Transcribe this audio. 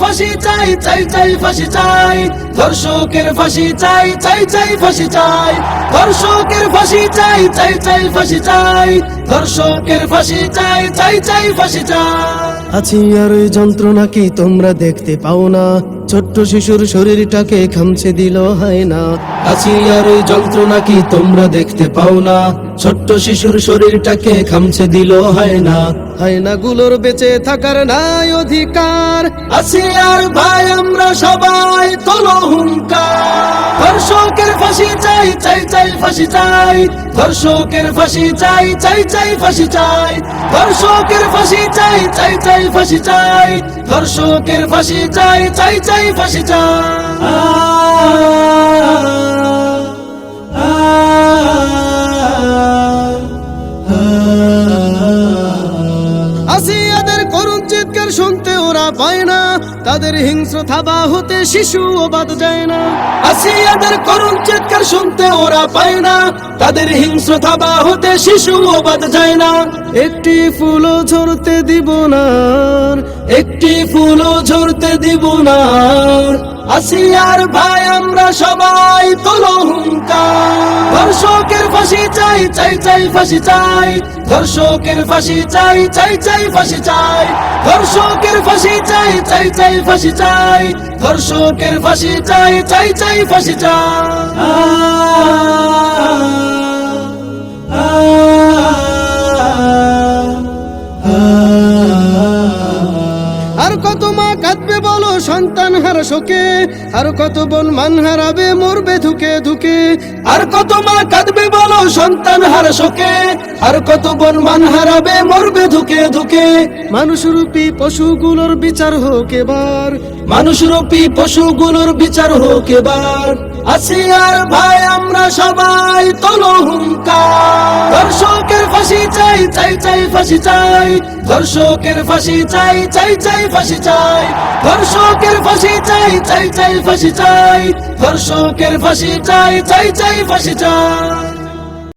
ফাঁসি চাই চাই চাই, ফাঁসি চাই। ধর্ষকের ফাঁসি চাই চাই চাই, ফাঁসি চাই। ধর্ষকের ফাঁসি চাই চাই চাই, ফাঁসি চাই। ধর্ষকের ফাঁসি চাই চাই চাই, ফাঁসি চাই। আছি আর যন্ত্রণা কি তোমরা দেখতে পাও না? ছোট্ট শিশুর শরীরটাকে খামছে দিল, হয় না। আছি আর ওই যন্ত্রণা কি তোমরা দেখতে পাও না? ছোট্ট শিশুর শরীরটাকে খামছে দিল, হয় না। হয় না গুলোর বেঁচে থাকার নাই অধিকার। আছি আর ভাই, আমরা সবাই চাই চাই ফাঁসি চাই ধর্ষকের ফাঁসি চাই চাই চাই ফাঁসি চাই ধর্ষকের ফাঁসি চাই চাই চাই ফাঁসি চাই ধর্ষকের ফাঁসি চাই চাই চাই ফাঁসি চাই আসিয়াদের শুনতে ওরা পায় না। তাদের হিংস্র থাবা হতে শিশু বাদ যায় না। আসিয়াদের করুণ চিৎকার শুনতে ওরা পায় না। তাদের হিংস্র থাবা হতে শিশু বাদ যায় না। একটি ফুলও ঝরতে দিব না একটি ফুলও ঝরতে দিব না আসিয়ার ভাই আমরা সবাই তোলো চাই চাই, ফাঁসি চাই। ধর্ষকের ফাঁসি চাই চাই চাই, ফাঁসি চাই। ধর্ষকের ফাঁসি চাই চাই চাই, ফাঁসি চাই। ধর্ষকের ফাঁসি চাই চাই চাই, ফাঁসি চাই। হার শোকে, আর কত বোন মান হারাবে, মরবে ধুকে ধুকে। আর কত মা কাঁদবে বলো, সন্তান হার শোকে। আর কত বোন মান হারাবে, মরবে ধুকে ধুকে। মানুষ রূপী পশুগুলোর বিচার হোক এবার। মানুষ রূপী পশুগুলোর বিচার হোক এবার। আসি আর ভাই, আমরা সবাই তোলো হুঙ্কার। ধর্ষকের ফাঁসি চাই চাই চাই ফাঁসি চাই। ধর্ষকের ফাঁসি চাই চাই চাই ফাঁসি চাই। ধর্ষকের ফাঁসি চাই চাই চাই ফাঁসি চাই। ধর্ষকের ফাঁসি চাই চাই চাই ফাঁসি চাই।